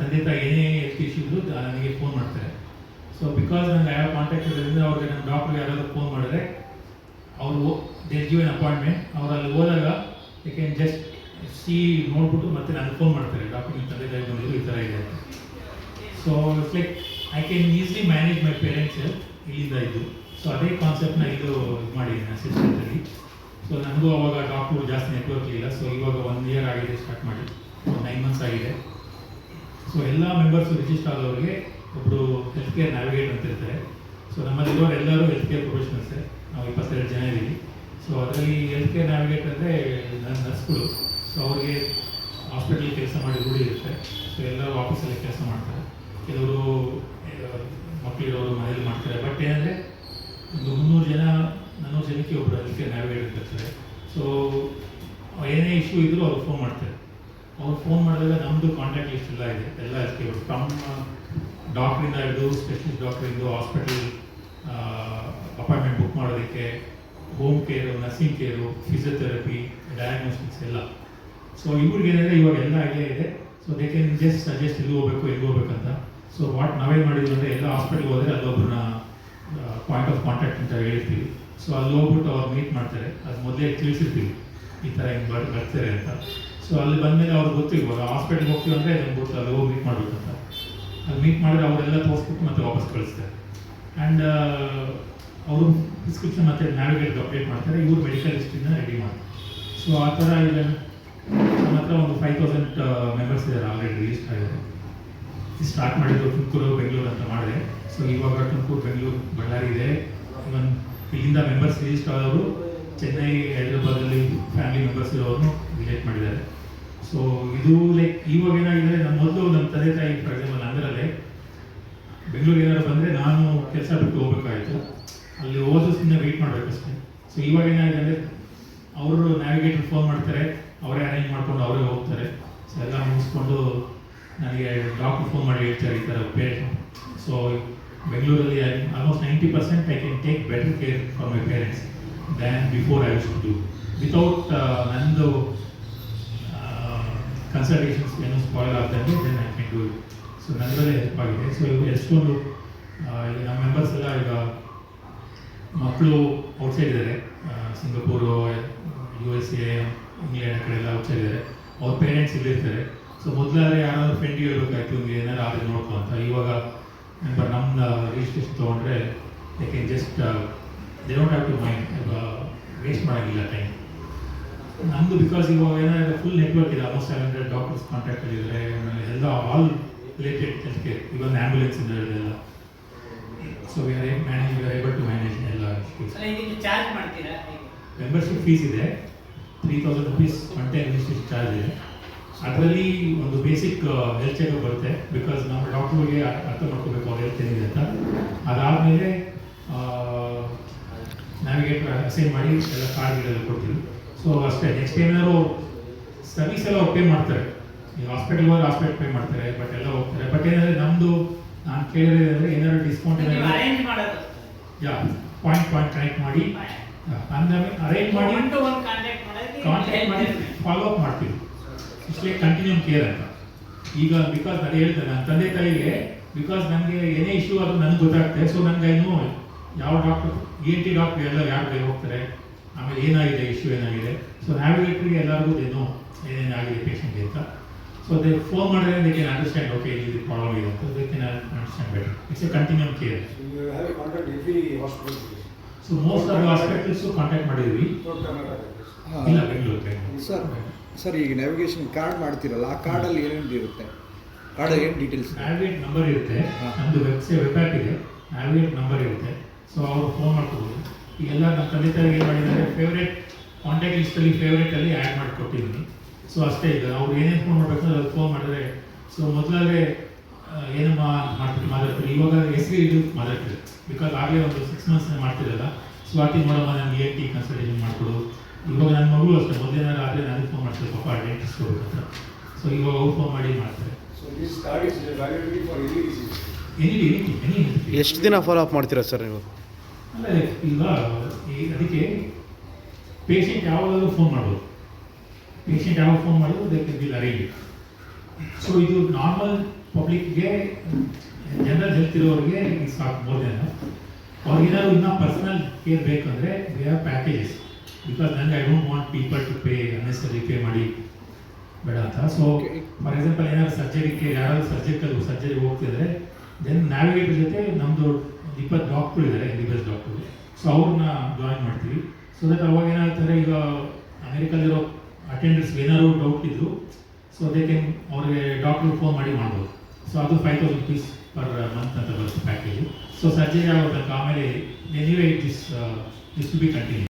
ತಂದೆ ತಾಯಿ ಏನೇ ಹೆಲ್ತ್ ಇಶ್ಯೂ ಇದ್ರು ನನಗೆ ಫೋನ್ ಮಾಡ್ತಾರೆ. ಸೊ ಬಿಕಾಸ್ ನನಗೆ ಯಾವ ಕಾಂಟ್ಯಾಕ್ಟ್ ಇರೋದ್ರಿಂದ ಅವ್ರಿಗೆ ನಮ್ಮ ಡಾಕ್ಟ್ರಿಗೆ ಯಾರಾದರೂ ಫೋನ್ ಮಾಡಿದ್ರೆ ಅವರು ದೇ ಗಿವ್ ಎನ್ ಅಪಾಯಿಂಟ್ಮೆಂಟ್ ಅವ್ರು ಅಲ್ಲಿ ಹೋದಾಗ ಐ ಕ್ಯಾನ್ ಜಸ್ಟ್ ಸಿ ನೋಡ್ಬಿಟ್ಟು ಮತ್ತೆ ನನಗೆ ಫೋನ್ ಮಾಡ್ತಾರೆ. ಡಾಕ್ಟರ್ ನಿಮ್ಮ ತಂದೆ ತಾಯಿ ಬಂದಿದ್ರು ಈ ಥರ ಇದೆ ಅಂತ. So it's like I can easily manage my parents ಇಲ್ಲಿಂದ ಇದ್ದು ಸೊ ಅದೇ ಕಾನ್ಸೆಪ್ಟ್ನ ಇದು ಇದು ಮಾಡಿದ್ದೀನಿ ಅಸಿಸ್ಟೆಂಟಲ್ಲಿ ಸೊ ನನಗೂ ಅವಾಗ ಡಾಕ್ಟ್ರು ಜಾಸ್ತಿ ನೆಟ್ವರ್ಕ್ ಇಲ್ಲ. ಸೊ ಇವಾಗ ಒನ್ ಇಯರ್ ಆಗಿದೆ ಸ್ಟಾರ್ಟ್ ಮಾಡಿ. ನೈನ್ ಮಂತ್ಸ್ ಆಗಿದೆ. ಸೊ ಎಲ್ಲ ಮೆಂಬರ್ಸ್ ರಿಜಿಸ್ಟರ್ ಆದವರಿಗೆ ಒಬ್ಬರು ಹೆಲ್ತ್ ಕೇರ್ ನ್ಯಾವಿಗೇಟ್ ಅಂತ ಇರ್ತಾರೆ. ಸೊ ನಮ್ಮಲ್ಲಿರೋರು ಎಲ್ಲರೂ ಹೆಲ್ತ್ ಕೇರ್ ಪ್ರೊಫೆಷನಲ್ಸೇ ನಾವು ಇಪ್ಪತ್ತೆರಡು ಜನ ಇದ್ದೀವಿ ಸೊ ಅದರಲ್ಲಿ ಹೆಲ್ತ್ ಕೇರ್ ನ್ಯಾವಿಗೇಟ್ ಅಂದರೆ ನನ್ನ ನರ್ಸ್ಗಳು ಸೊ ಅವ್ರಿಗೆ ಹಾಸ್ಪಿಟಲ್ ಕೆಲಸ ಮಾಡಿ ರೂಢಿ ಇರುತ್ತೆ. ಸೊ ಎಲ್ಲರೂ ಆಫೀಸಲ್ಲಿ ಕೆಲಸ ಮಾಡ್ತಾರೆ. ಕೆಲವರು ಮಕ್ಕಳಿರೋರು ಮನೇಲಿ ಮಾಡ್ತಾರೆ. ಬಟ್ ಏನಂದರೆ, ಒಂದು ಮುನ್ನೂರು ಜನ ನಾನ್ನೂರು ಜನಕ್ಕೆ ಒಬ್ಬರು ಹೆಲ್ತ್ ಕೇರ್ ನ್ಯಾವಿಗೇಟ್ ಇರ್ತಾರೆ. ಸೊ ಏನೇ ಇಶ್ಯೂ ಇದ್ದರೂ ಅವ್ರು ಫೋನ್ ಮಾಡ್ತಾರೆ. ಅವ್ರು ಫೋನ್ ಮಾಡಿದಾಗ ನಮ್ಮದು ಕಾಂಟ್ಯಾಕ್ಟ್ ಲಿಸ್ಟ್ ಎಲ್ಲ ಇದೆ. ಎಲ್ಲ ಇರ್ತೀವಿ ಫ್ರಮ್ ಡಾಕ್ಟ್ರಿಂದ ಹಿಡಿದು ಸ್ಪೆಷಲಿಸ್ಟ್ ಡಾಕ್ಟ್ರಿಂದು ಹಾಸ್ಪಿಟಲ್ ಅಪಾಯಿಂಟ್ಮೆಂಟ್ ಬುಕ್ ಮಾಡೋದಕ್ಕೆ home care nursing care physiotherapy diagnostics ಎಲ್ಲ. ಸೊ ಇವ್ರಿಗೇನಂದರೆ ಇವಾಗ ಎಲ್ಲ ಐಡಿಯಾ ಇದೆ. So they can just suggest ಎಲ್ಲಿ ಹೋಗ್ಬೇಕು, ಎಲ್ಲಿ ಹೋಗ್ಬೇಕಂತ. ಸೊ ವಾಟ್ ನಾವೇನು ಮಾಡಿದ್ವಿ ಅಂದರೆ, ಎಲ್ಲ ಹಾಸ್ಪಿಟಲ್ಗೆ ಹೋದರೆ ಅಲ್ಲೊಬ್ಬರನ್ನ ಪಾಯಿಂಟ್ ಆಫ್ ಕಾಂಟ್ಯಾಕ್ಟ್ ಅಂತ ಹೇಳಿರ್ತೀವಿ. ಸೊ ಅಲ್ಲಿ ಹೋಗ್ಬಿಟ್ಟು ಅವ್ರು ಮೀಟ್ ಮಾಡ್ತಾರೆ. ಅದು ಮೊದಲೇ ತಿಳಿಸಿರ್ತೀವಿ. ಈ ಥರ ಹಿಂಗೆ ಬರ್, ಬರ್ತಾರೆ ಅಂತ. ಸೊ ಅಲ್ಲಿ ಬಂದಮೇಲೆ ಅವ್ರಿಗೆ ಗೊತ್ತಿರ್ಬೋದು ಹಾಸ್ಪಿಟಲ್ಗೆ ಹೋಗ್ತೀವಿ ಅಂದರೆ ನಮ್ಗೆ ಗೊತ್ತು ಅಲ್ಲಿ ಹೋಗಿ ಮೀಟ್ ಮಾಡಬೇಕಂತ. ಅಲ್ಲಿ ಮೀಟ್ ಮಾಡಿದ್ರೆ ಅವರೆಲ್ಲ ತೋರಿಸ್ಬಿಟ್ಟು ಮತ್ತೆ ವಾಪಸ್ ಕಳಿಸ್ತಾರೆ. ಆ್ಯಂಡ್ ಅವರು ಪ್ರಿಸ್ಕ್ರಿಪ್ಷನ್ ಮತ್ತು ನ್ಯಾವಿಗೇಟ್ ಅಪ್ಡೇಟ್ ಮಾಡ್ತಾರೆ, ಇವ್ರು ಮೆಡಿಕಲ್ ಹಿಸ್ಟ್ರಿನ ರೆಡಿ ಮಾಡ್ತಾರೆ. ಸೊ ಆ ಥರ ಈಗ ನಮ್ಮ ಹತ್ರ ಒಂದು ಫೈವ್ ತೌಸಂಡ್ ಮೆಂಬರ್ಸ್ ಇದ್ದಾರೆ ಆಲ್ರೆಡಿ ರಿಜಿಸ್ಟರ್ ಆಗಿದ್ದಾರೆ ಸ್ಟಾರ್ಟ್ ಮಾಡಿದ್ರು ತುಮಕೂರು, ಬೆಂಗಳೂರು ಅಂತ ಮಾಡಿದೆ ಸೊ ಇವಾಗ ತುಮಕೂರು, ಬೆಂಗಳೂರು, ಬಳ್ಳಾರಿ ಇದೆ. ಇಲ್ಲಿಂದ ಮೆಂಬರ್ಸ್ ರಿಜಿಸ್ಟರ್ ಆದವರು, ಚೆನ್ನೈ ಹೈದರಾಬಾದಲ್ಲಿ ಫ್ಯಾಮಿಲಿ ಮೆಂಬರ್ಸ್ ಇರೋರು ರಿಲೇಟ್ ಮಾಡಿದ್ದಾರೆ. ಸೊ ಇದು ಲೈಕ್ ಇವಾಗ ಏನಾಗಿದೆ ನಮ್ಮ ಮೊದಲು ನಮ್ಮ ತಂದೆ ತಾಯಿ ಫಾರ್ ಎಕ್ಸಾಂಪಲ್ ಅಂದ್ರಲ್ಲೇ ಬೆಂಗಳೂರಿಗೆ ಏನಾದ್ರು ಬಂದರೆ ನಾನು ಕೆಲಸ ಬಿಟ್ಟು ಹೋಗ್ಬೇಕಾಯಿತು. ಅಲ್ಲಿ ಓದಿಸ್ದಿಂದ ವೆಯ್ಟ್ ವೆಯ್ಟ್ ಮಾಡಬೇಕಷ್ಟೇ. ಸೊ ಇವಾಗ ಏನಾಗಿದೆ ಅಂದರೆ, ಅವರು ನ್ಯಾವಿಗೇಟರ್ ಫೋನ್ ಮಾಡ್ತಾರೆ, ಅವರೇ ಅರೇಂಜ್ ಮಾಡ್ಕೊಂಡು ಅವರೇ ಹೋಗ್ತಾರೆ. ಸೊ ಎಲ್ಲ ಮುಗಿಸ್ಕೊಂಡು ನನಗೆ ಡಾಕ್ಟರ್ ಫೋನ್ ಮಾಡಿ ಹೇಳ್ತಾರೆ ಈ ಥರ ಪೇರೆಂಟ್ ಸೊ ಬೆಂಗಳೂರಲ್ಲಿ almost ninety percent I can take better care for my parents than before I to do without ನಂದು ಕನ್ಸಲ್ಟೇಷನ್ಸ್ ಏನು spoil ಆಗ್ದಂಗೆ then I can do so ನನ್ನದಲ್ಲೇ ಆಗಿದೆ. ಸೊ ಇವಾಗ ಎಷ್ಟೊಂದು ನಮ್ಮ ಮೆಂಬರ್ಸ್ ಎಲ್ಲ ಈಗ ಮಕ್ಕಳು ಔಟ್ಸೈಡ್ ಇದ್ದಾರೆ. Singapore U S A England ಆ ಕಡೆ ಎಲ್ಲ ಔಟ್ಸೈಡ್ ಇದ್ದಾರೆ. ಅವ್ರ ಪೇರೆಂಟ್ಸ್ ಇಲ್ಲಿರ್ತಾರೆ ಸೊ ಮೊದಲಾದ್ರೆ ಯಾರಾದ್ರೂ ಫ್ರೆಂಡಿಗೆ ಹೇಳ್ಬೇಕಾಯ್ತು ಹಿಂಗೆ ಏನಾರು ಆದರೆ ನೋಡ್ಕೊ ಅಂತ. ಇವಾಗ ಮೆಂಬರ್ ನಮ್ಮ ರಿಜಿಸ್ಟ್ರೇಷನ್ ತೊಗೊಂಡ್ರೆ they can just they don't have to mind waste ಮಾಡೋಂಗಿಲ್ಲ ಟೈಮ್ ನಮ್ಮದು ಬಿಕಾಸ್ ಇವಾಗ ಏನಾದರೂ ಫುಲ್ ನೆಟ್ವರ್ಕ್ ಇದೆ. Almost seven hundred doctors contact ಇದ್ದಾರೆ ಆಮೇಲೆ ಎಲ್ಲ all related health care even ambulance ಇಂದ ಹಿಡಿದೆಲ್ಲ. So we are manage we are able to manage ಎಲ್ಲ ಚಾರ್ಜ್ ಮಾಡ್ತೀರಾ? ಮೆಂಬರ್ಶಿಪ್ ಫೀಸ್ ಇದೆ. Three thousand rupees one time registration charge ಇದೆ. ಅದರಲ್ಲಿ ಒಂದು ಬೇಸಿಕ್ ಹೆಲ್ತ್ ಚೆಕಪ್ ಬರುತ್ತೆ. ಬಿಕಾಸ್ ನಮ್ಮ ಡಾಕ್ಟ್ರಿಗೆ ಅರ್ಥ ಮಾಡ್ಕೋಬೇಕು ಅವ್ರ ಹೆಲ್ತ್ ಏನಿದೆ ಅಂತ. ಅದಾದಮೇಲೆ ನಾವಿಗೆ ಅಸೈನ್ ಮಾಡಿ ಎಲ್ಲ ಕಾರ್ಡ್ಗಳೆಲ್ಲ ಕೊಡ್ತೀವಿ. ಸೊ ಅಷ್ಟೇ ನೆಕ್ಸ್ಟ್ ಏನಾದ್ರು ಸರ್ವಿಸ್ ಎಲ್ಲ ಅವ್ರು ಪೇ ಮಾಡ್ತಾರೆ. ಈಗ ಹಾಸ್ಪಿಟಲ್ ಹೋದ್ರೆ ಹಾಸ್ಪಿಟಲ್ ಪೇ ಮಾಡ್ತಾರೆ ಬಟ್ ಎಲ್ಲ ಹೋಗ್ತಾರೆ. ಬಟ್ ಏನಂದ್ರೆ ನಮ್ಮದು ನಾನು ಕೇಳಿದ್ರೆ ಏನಾದ್ರು ಡಿಸ್ಕೌಂಟ್ ಯಾ ಪಾಯಿಂಟ್ ಪಾಯಿಂಟ್ ಕನೆಕ್ಟ್ ಮಾಡಿ. ಅಂದ್ರೆ ಅರೇಂಜ್ ಮಾಡಿ. ಕಾಂಟ್ಯಾಕ್ಟ್ ಮಾಡಿ ಫಾಲೋ ಅಪ್ ಮಾಡ್ತೀವಿ. ಇಷ್ಟೇ ಕಂಟಿನ್ಯೂ ಕೇರ್ ಅಂತ. ಈಗ ಬಿಕಾಸ್ ನಾನು ಹೇಳ್ತೇನೆ ನನ್ನ ತಂದೆ ತಾಯಿಗೆ ಬಿಕಾಸ್ ನನಗೆ ಏನೇ ಇಶ್ಯೂ ಆದರೂ ನನಗೆ ಗೊತ್ತಾಗ್ತದೆ ಸೊ ನನಗೆ ಇನ್ನು ಯಾವ ಡಾಕ್ಟರ್ ಎ ಟಿ ಡಾಕ್ಟರ್ ಎಲ್ಲ ಯಾರು ಹೋಗ್ತಾರೆ? ಆಮೇಲೆ ಏನಾಗಿದೆ ಇಶ್ಯೂ ಏನಾಗಿದೆ? ಸೊ ನ್ಯಾವಿಗೇಟ್ರಿಗೆ ಎಲ್ಲರಿಗೂ ಏನೋ ಏನೇನಾಗಿದೆ ಪೇಷಂಟ್ಗೆ ಅಂತ ಸೊ ಅದೇ ಫೋನ್ ಮಾಡಿದ್ರೆ ದೇ ಕ್ಯಾನ್ ಅಂಡರ್ಸ್ಟ್ಯಾಂಡ್ ಓಕೆ ಇಲ್ಲಿ ಪ್ರಾಬ್ಲಮ್ ಇದೆ ಅಂತ they can understand better it's a continue care. So most of hospitals contact ಮಾಡಿದ್ವಿ. ಇಲ್ಲ ಬೆಂಗಳೂರು ಸರ್ ಸರ್ ಈಗ ನ್ಯಾವಿಗೇಷನ್ ಕಾರ್ಡ್ ಮಾಡ್ತಿರಲ್ಲ ಆ ಕಾರ್ಡಲ್ಲಿ ಏನೇನು ಇರುತ್ತೆ? ಕಾರ್ಡಲ್ಲಿ ಏನು ಡೀಟೇಲ್ಸ್ ನ್ಯಾವಿಗೇಟ್ ನಂಬರ್ ಇರುತ್ತೆ. ನಮ್ಮದು ವೆಬ್ಸೈಟ್ ವೆಬ್ ಆ್ಯಪ್ ಇದೆ. ನ್ಯಾವಿಗೇಟ್ ನಂಬರ್ ಇರುತ್ತೆ. ಸೊ ಅವರು ಫೋನ್ ಮಾಡ್ಕೋಬೋದು. ಈಗೆಲ್ಲ ನಮ್ಮ ತಂದೆ ತಾಯಿಗೆ ಏನು ಮಾಡಿದ್ದಾರೆ ಫೇವ್ರೇಟ್ ಕಾಂಟ್ಯಾಕ್ಟ್ ಲಿಸ್ಟಲ್ಲಿ ಫೇವ್ರೇಟಲ್ಲಿ ಆ್ಯಡ್ ಮಾಡಿ ಕೊಟ್ಟಿದ್ದೀನಿ ಸೊ ಅಷ್ಟೇ ಈಗ ಅವ್ರು ಏನೇನು ಫೋನ್ ಮಾಡಬೇಕು ಅದು ಫೋನ್ ಮಾಡಿದ್ರೆ ಸೊ ಮೊದಲಾದ್ರೆ ಏನಮ್ಮ ಮಾಡ್ತೀವಿ ಮಾತಾಡ್ತೀವಿ ಇವಾಗ ಹೆಸರು ಇದು ಮಾತಾಡ್ತೀವಿ ಬಿಕಾಸ್ ಆಗಲೇ ಒಂದು ಸಿಕ್ಸ್ ಮಂತ್ಸ್ ಮಾಡ್ತಿರಲ್ಲ. ಸ್ವಾತಿ ನೋಡಮ್ಮ ನನಗೆ ಏನು ಟಿ ಕನ್ಸಲ್ಟೇಷನ್ ಮಾಡಿಕೊಡು. ಇವಾಗ ನನ್ನ ಮಗಳು ಅಷ್ಟೇ ಮೊದಲೇನಾದ್ರು ಆದರೆ ನನಗೆ ಫೋನ್ ಮಾಡ್ತಾರೆ ಪಾಪ ಡೆಂಟಿಸ್ಟ್ ಅಂತ. ಸೊ ಇವಾಗ ಅವ್ರು ಫೋನ್ ಮಾಡಿ ಮಾಡ್ತಾರೆ. ಎನಿ ಎನಿ ಎಷ್ಟು ದಿನ ಫಾಲೋ ಅಪ್ ಮಾಡ್ತೀರಾ ಸರ್ ನೀವು? ಅಲ್ಲ ಈಗ ಈ ಅದಕ್ಕೆ ಪೇಷಂಟ್ ಯಾವಾಗಲೂ ಫೋನ್ ಮಾಡ್ಬೋದು. ಪೇಷಂಟ್ ಯಾವಾಗ ಫೋನ್ ಮಾಡಿದ್ರು they can bill arrange so ಇದು ನಾರ್ಮಲ್ ಪಬ್ಲಿಕ್ಗೆ ಜನರಲ್ ಹೆಲ್ತ್ ಇರೋರಿಗೆ ಸಾಕು ದೆನ್ ಅವ್ರಿಗೇನಾದ್ರು ಇನ್ನೂ ಪರ್ಸನಲ್ ಕೇರ್ ಬೇಕಂದರೆ ವಿ ಹ್ಯಾವ್ ಪ್ಯಾಕೇಜಸ್ ಬಿಕಾಸ್ ನನಗೆ I don't want people to pay unnecessary pay ಮಾಡಿ ಬೇಡ ಅಂತ. ಸೊ. ಫಾರ್ ಎಕ್ಸಾಂಪಲ್ ಏನಾದ್ರು ಸರ್ಜರಿಗೆ ಯಾರಾದ್ರು ಸರ್ಜಿಕಲ್ ಸರ್ಜರಿ ಹೋಗ್ತಿದ್ರೆ ದೆನ್ ನ್ಯಾವಿಗೇಟರ್ ಜೊತೆ ನಮ್ಮದು ಇಪ್ಪತ್ತು ಡಾಕ್ಟ್ರು ಇದ್ದಾರೆ M B B S doctor so ಅವ್ರನ್ನ ಜಾಯಿನ್ ಮಾಡ್ತೀವಿ. ಸೊ ದಟ್ ಅವಾಗ ಏನಾಗ್ತಾರೆ, ಈಗ ಅಮೆರಿಕಲ್ಲಿರೋ ಅಟೆಂಡರ್ಸ್ ಏನಾದ್ರು ಡೌಟ್ ಇದ್ದರು ಸೊ ದೇ ಕೆನ್ ಅವ್ರಿಗೆ ಡಾಕ್ಟ್ರು ಫೋನ್ ಮಾಡಿ ಮಾಡ್ಬೋದು. ಸೊ ಅದು five thousand rupees per month ಅಂತ ಬರುತ್ತೆ ಪ್ಯಾಕೇಜು ಸೊ ಸರ್ಜರಿ ಆಗೋದಕ್ಕೆ ಆಮೇಲೆ anyway is is to be continue